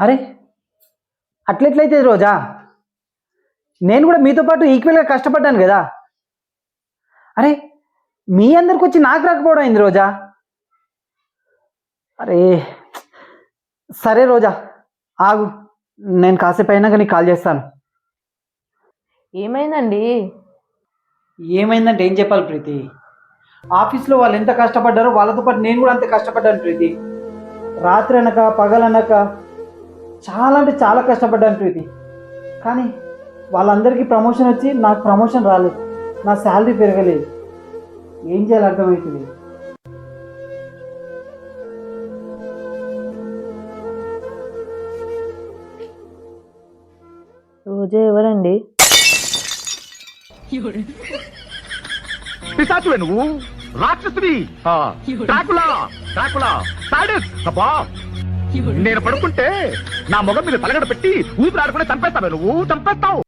అరే అట్లెట్లయితే రోజా? నేను కూడా మీతో పాటు ఈక్వల్గా కష్టపడ్డాను కదా. అరే మీ అందరికి వచ్చి నాకు రాకపోవడం అయింది రోజా? అరే సరే రోజా ఆగు. నేను కాసేపు అయినాక నీకు కాల్ చేస్తాను. ఏమైందండి? ఏమైందంటే ఏం చెప్పాలి ప్రీతి? ఆఫీస్లో వాళ్ళు ఎంత కష్టపడ్డారో వాళ్ళతో పాటు నేను కూడా అంత కష్టపడ్డాను ప్రీతి. రాత్రి అనక పగలనక చాలా అంటే చాలా కష్టపడ్డాను ప్రీతి. కానీ వాళ్ళందరికీ ప్రమోషన్ వచ్చి నాకు ప్రమోషన్ రాలేదు. నా శాలరీ పెరగలేదు. ఏం చేయాలి అర్థమవుతుంది రోజా ఎవరండి? పిశాచువే నువ్వు? రాక్షసుడి డ్రాకులా? డ్రాకులా? సాడిస్? అబ్బా! నేను పడుకుంటే నా మొగం మీద తలగడ పెట్టి ఊపిరి ఆడుకుని చంపేస్తావే నువ్వు? చంపేస్తావు.